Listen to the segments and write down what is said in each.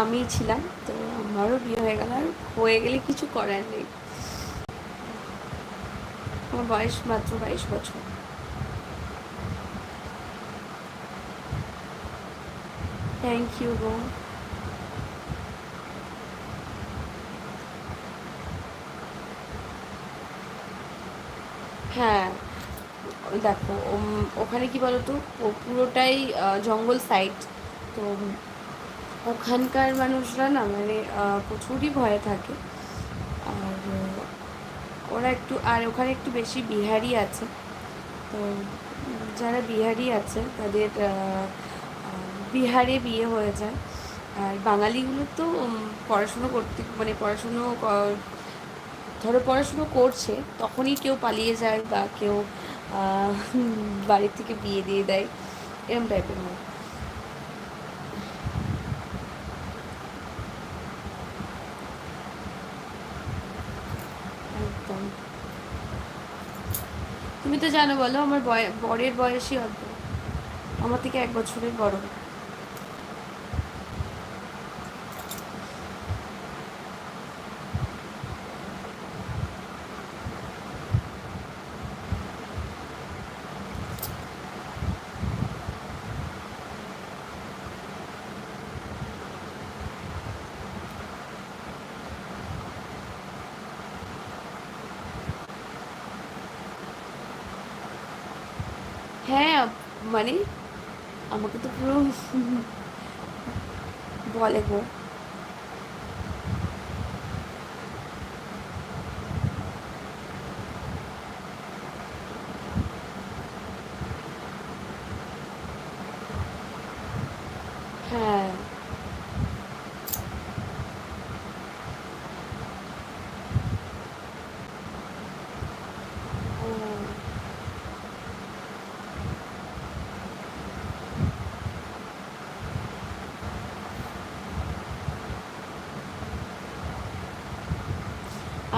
আমিই ছিলাম, তো আমারও বিয়ে হয়ে গেল আর হয়ে গেলে কিছু করার নেই। আমার বয়স মাত্র বাইশ বছর। থ্যাংক ইউ গো। হ্যাঁ দেখো ওখানে কি বলতো? পুরোটাই জঙ্গল সাইড তো ওখানকার মানুষরা না মানে প্রচুরই ভয়ে থাকে। আর, ওরা একটু, আর ওখানে একটু বেশি বিহারি আছে। তো যারা বিহারি আছে, তাদের বিহারে বিয়ে হয়ে যায়। আর বাঙালিগুলো তো পড়াশুনো করতে মানে পড়াশুনো ধরো পড়াশুনো করছে, তখনই কেউ পালিয়ে যায় বা কেউ বাড়ির থেকে বিয়ে দিয়ে দেয়, এরম টাইপের হয় একদম তুমি তো জানো বলো আমার বয় বরের বয়সই অল্প। আমার থেকে এক বছরের বড়। হ্যাঁ মানে আমাকে তো পুরো বলে গো হ্যাঁ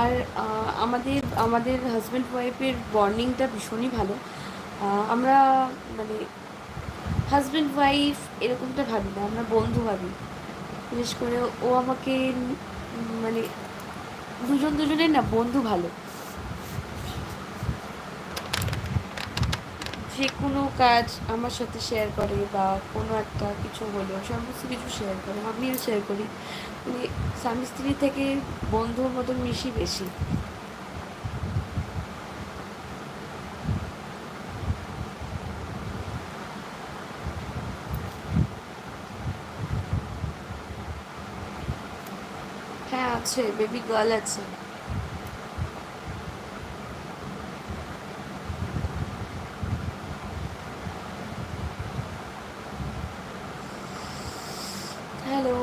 আর আমাদের আমাদের হাজব্যান্ড ওয়াইফের বর্নিংটা ভীষণই ভালো। আমরা মানে হাজব্যান্ড ওয়াইফ এরকমটা ভাবি না, আমরা বন্ধু ভাবি। বিশেষ করে ও আমাকে মানে দুজন দুজনের না বন্ধু ভালো। যে কোনো কাজ আমার সাথে শেয়ার করে বা কোনো একটা কিছু হলেও, সমস্ত কিছু শেয়ার করে, আমিও শেয়ার করি। মানে স্বামী স্ত্রী থেকে বন্ধুর মতন মিশি বেশি। হ্যাঁ আছে বেবি গার্ল আছে। হ্যালো।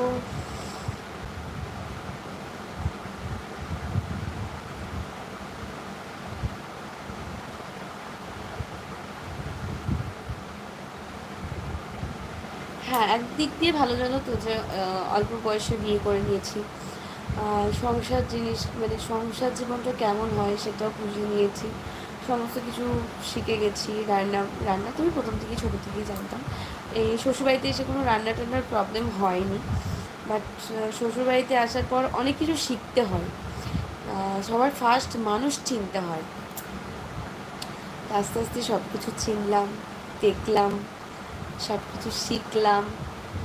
হ্যাঁ একদিক দিয়ে ভালো জানো তো যে অল্প বয়সে বিয়ে করে নিয়েছি। সংসার জিনিস মানে সংসার জীবনটা কেমন হয় সেটাও বুঝে নিয়েছি। সমস্ত কিছু শিখে গেছি, রান্না রান্না তুমি প্রথম থেকেই ছোটো থেকেই জানতাম। এই শ্বশুরবাড়িতে এসে কোনো রান্না টান্নার প্রবলেম হয়নি। বাট শ্বশুরবাড়িতে আসার পর অনেক কিছু শিখতে হয়। সবার ফার্স্ট মানুষ চিনতে হয়। আস্তে আস্তে সব কিছু চিনলাম, দেখলাম সব কিছু শিখলাম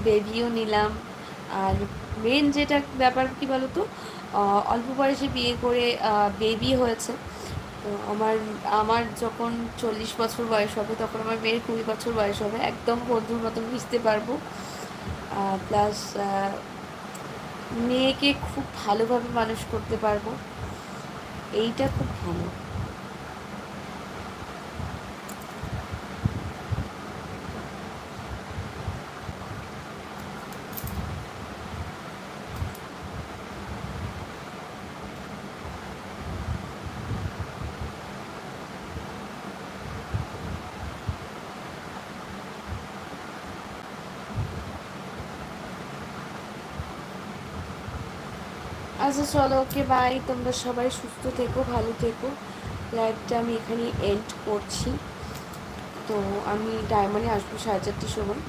বেবিও নিলাম। আর মেন যেটা ব্যাপার কী বলো তো অল্প বয়সে বিয়ে করে বেবি হয়েছে। তো আমার আমার যখন চল্লিশ বছর বয়স হবে, তখন আমার মেয়ের কুড়ি বছর বয়স হবে, একদম বন্ধুর মতো মিশতে পারব। প্লাস মেয়েকে খুব ভালোভাবে মানুষ করতে পারব। এইটা খুব ভালো। আচ্ছা চলো ওকে বাই তোমরা সবাই সুস্থ থেকো, ভালো থেকো। লাইফটা আমি এখানে এন্ড করছি। তো আমি ডায়মন্ডে আসব সাড়ে চারটের সময়।